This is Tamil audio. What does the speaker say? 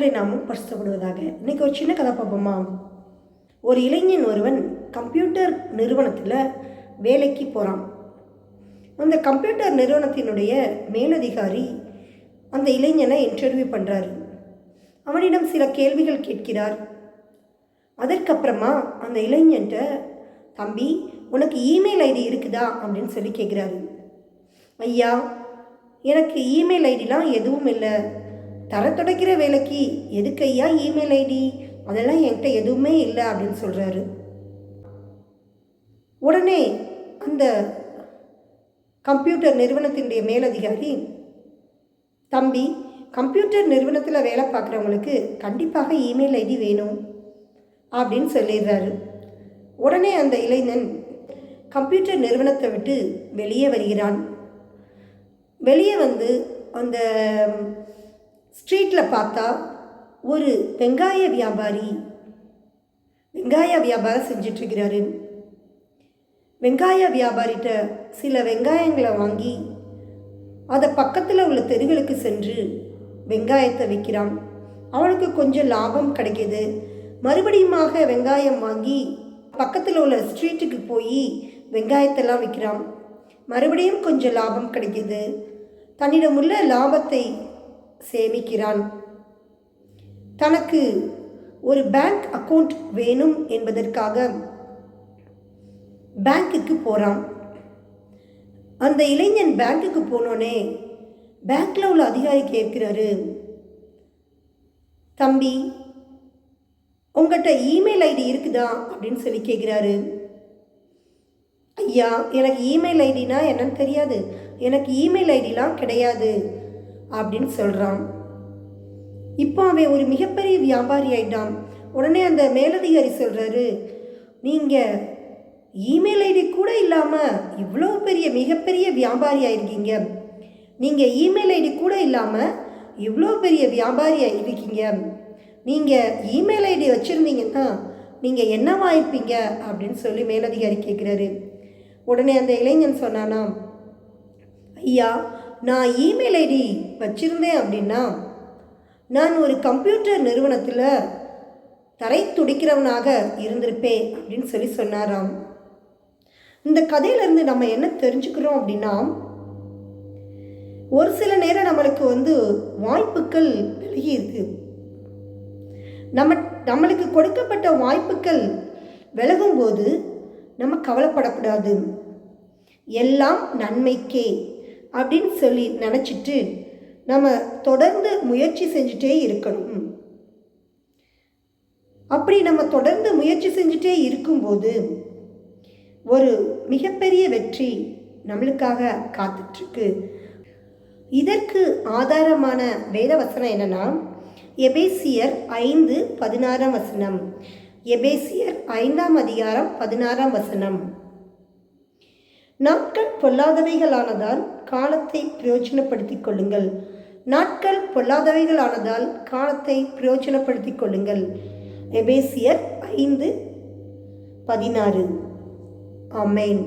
இருக்கிறாங்க இன்னைக்கு ஒரு சின்ன கதை பார்ப்போமா? ஒரு இளைஞன் ஒருவன் கம்ப்யூட்டர் நிறுவனத்தில் வேலைக்கு போகிறான் அந்த கம்ப்யூட்டர் நிறுவனத்தினுடைய மேலதிகாரி அந்த இளைஞனை இன்டர்வியூ பண்ணுறாரு அவனிடம் சில கேள்விகள் கேட்கிறார். அதற்கப்புறமா அந்த இளைஞன்ட்ட தம்பி உனக்கு இமெயில் ஐடி இருக்குதா? அப்படின்னு சொல்லி கேட்குறாரு ஐயா எனக்கு இமெயில் ஐடிலாம் எதுவும் இல்லை. தர துடைக்கிற வேலைக்கு எதுக்கு ஐயா இமெயில் ஐடி? அதெல்லாம் என்கிட்ட எதுவுமே இல்லை அப்படின்னு சொல்கிறாரு உடனே அந்த கம்ப்யூட்டர் நிறுவனத்தினுடைய மேலதிகாரி தம்பி கம்ப்யூட்டர் நிறுவனத்தில் வேலை பார்க்குறவங்களுக்கு கண்டிப்பாக இமெயில் ஐடி வேணும் அப்படின்னு சொல்லிடுறாரு. உடனே அந்த இளைஞன் கம்ப்யூட்டர் நிறுவனத்தை விட்டு வெளியே வருகிறான். வெளியே வந்து அந்த ஸ்ட்ரீட்டில் பார்த்தா ஒரு வெங்காய வியாபாரி வெங்காய வியாபாரம் செஞ்சிட்ருக்கிறாரு. வெங்காய வியாபாரிகிட்ட சில வெங்காயங்களை வாங்கி அதை பக்கத்தில் உள்ள தெருவுகளுக்கு சென்று வெங்காயத்தை விற்கிறான் அவனுக்கு கொஞ்சம் லாபம் கிடைக்கிது. மறுபடியுமாக வெங்காயம் வாங்கி பக்கத்தில் உள்ள ஸ்ட்ரீட்டுக்கு போய் வெங்காயத்தெல்லாம் விற்கிறான் மறுபடியும் கொஞ்சம் லாபம் கிடைக்கிது. தன்னிடமுள்ள லாபத்தை சேமிக்கிறான். தனக்கு ஒரு பேங்க் அக்கவுண்ட் வேணும் என்பதற்காக பேங்க்குக்கு போகிறான் அந்த இளைஞன் பேங்க்குக்கு போனோடனே பேங்க்கில் உள்ள அதிகாரி கேட்கிறாரு தம்பி உங்கள்கிட்ட இமெயில் ஐடி இருக்குதா? அப்படின்னு சொல்லி கேட்குறாரு. ஐயா எனக்கு இமெயில் ஐடினா என்னன்னு தெரியாது. எனக்கு இமெயில் ஐடிலாம் கிடையாது. அப்படின்னு சொல்கிறான் இப்போ அவன் ஒரு மிகப்பெரிய வியாபாரி ஆயிட்டான். உடனே அந்த மேலதிகாரி சொல்கிறாரு நீங்கள் இமெயில் ஐடி கூட இல்லாமல் இவ்வளோ பெரிய மிகப்பெரிய வியாபாரி ஆயிருக்கீங்க. நீங்கள் இமெயில் ஐடி கூட இல்லாமல் இவ்வளோ பெரிய வியாபாரி ஆகிருக்கீங்க நீங்கள் இமெயில் ஐடி வச்சுருந்தீங்கன்னா நீங்கள் என்ன இருப்பீங்க? அப்படின்னு சொல்லி மேலதிகாரி கேட்குறாரு உடனே அந்த இளைஞன் சொன்னானா ஐயா நான் இமெயில் ஐடி வச்சுருந்தேன் அப்படின்னா நான் ஒரு கம்ப்யூட்டர் நிறுவனத்தில் தரை துடிக்கிறவனாக இருந்திருப்பேன் அப்படின்னு சொல்லி சொன்னாராம். இந்த கதையிலேருந்து நம்ம என்ன தெரிஞ்சுக்கிறோம் அப்படின்னா ஒரு சில நேரம் நம்மளுக்கு வந்து வாய்ப்புகள் விலகி இருக்கு. நம்ம நம்மளுக்கு கொடுக்கப்பட்ட வாய்ப்புகள் விலகும்போது நம்ம கவலைப்படக்கூடாது. எல்லாம் நன்மைக்கே. அப்படின்னு சொல்லி நினச்சிட்டு நம்ம தொடர்ந்து முயற்சி செஞ்சுட்டே இருக்கணும். அப்படி நம்ம தொடர்ந்து முயற்சி செஞ்சுட்டே இருக்கும்போது ஒரு மிகப்பெரிய வெற்றி நம்மளுக்காக காத்துட்ருக்கு. இதற்கு ஆதாரமான வேத வசனம் என்னன்னா எபேசியர் ஐந்து பதினாறாம் வசனம். எபேசியர் ஐந்தாம் அதிகாரம் பதினாறாம் வசனம். நாட்கள் பொல்லாதவைகளானதால் காலத்தை பிரயோஜனப்படுத்திக் கொள்ளுங்கள். நாட்கள் பொல்லாதவைகளானதால் காலத்தை பிரயோஜனப்படுத்திக் கொள்ளுங்கள். எபேசியர் ஐந்து பதினாறு. ஆமேன்.